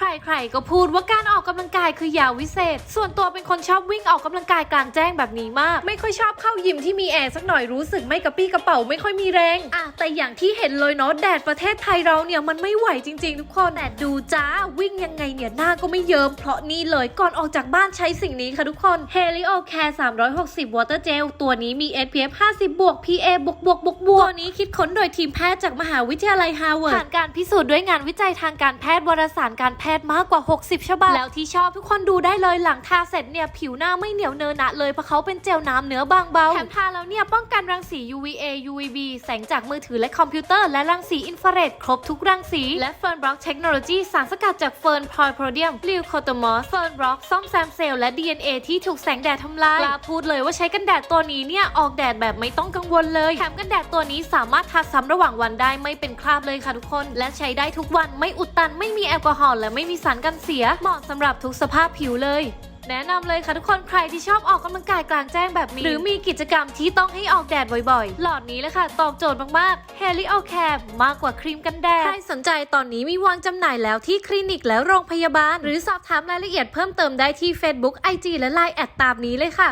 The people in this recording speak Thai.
ใครๆก็พูดว่าการออกกำลังกายคือยาวิเศษ ส่วนตัวเป็นคนชอบวิ่งออกกำลังกายกลางแจ้งแบบนี้มาก ไม่ค่อยชอบเข้ายิมที่มีแอร์สักหน่อยรู้สึกไม่กระปี้กระเป๋าไม่ค่อยมีแรงอะแต่อย่างที่เห็นเลยเนาะแดดประเทศไทยเราเนี่ยมันไม่ไหวจริง ๆ ทุกคนแต่ดูจ้าวิ่งยังไงเนี่ยหน้าก็ไม่เยิ้มเพราะนี่เลยก่อนออกจากบ้านใช้สิ่งนี้ค่ะทุกคน Helio Care 360 Water Gel ตัวนี้มี SPF 50บวก PA บวกบวกบวกบวกตัวนี้คิดค้นโดยทีมแพทย์จากมหาวิทยาลัยฮาร์วาร์ดผ่านการพิสูจน์ด้วยงานวิจัยทางการแพทย์วารสารการแพทย์มากกว่า 60ฉบับแล้วที่ชอบทุกคนดูได้เลยหลังทาเสร็จเนี่ยผิวหน้าไม่เหนียวเนอะหนะเลยเพราะเขาเป็นเจลน้ำเนื้อบางเบาแถมทาแล้วเนี่ยป้องกันรังสี UVA UVB แสงจากมือถือและคอมพิวเตอร์และรังสีอินฟราเรดครบทุกรังสี และเฟิร์นบล็อกเทคโนโลยีสารสกัดจากเฟิร์นพลอยโพรเดียมลิวโคโตมอสเฟิร์นบล็อกซ่อมแซมเซลล์และ DNA ที่ถูกแสงแดดทำลายกล้าพูดเลยว่าใช้กันแดดตัวนี้เนี่ยออกแดดแบบไม่ต้องกังวลเลยแถมกันแดดตัวนี้สามารถทาซ้ำระหว่างวันได้ไม่เป็นคราบเลยค่ะทุกคน และใช้ได้ทุกวันไม่อุดตันไม่มีแอลกอฮอล์และไม่ไม่มีสารกันเสีย เหมาะสำหรับทุกสภาพผิวเลย แนะนำเลยค่ะทุกคนใครที่ชอบออกกำลังกายกลางแจ้งแบบนี้ หรือมีกิจกรรมที่ต้องให้ออกแดดบ่อยๆ หลอดนี้เลยค่ะ ตอบโจทย์มากๆ Helio Care มากกว่าครีมกันแดด ใครสนใจตอนนี้มีวางจำหน่ายแล้วที่คลินิกและโรงพยาบาล หรือสอบถามรายละเอียดเพิ่มเติมได้ที่ Facebook IG และ Line แอดตามนี้เลยค่ะ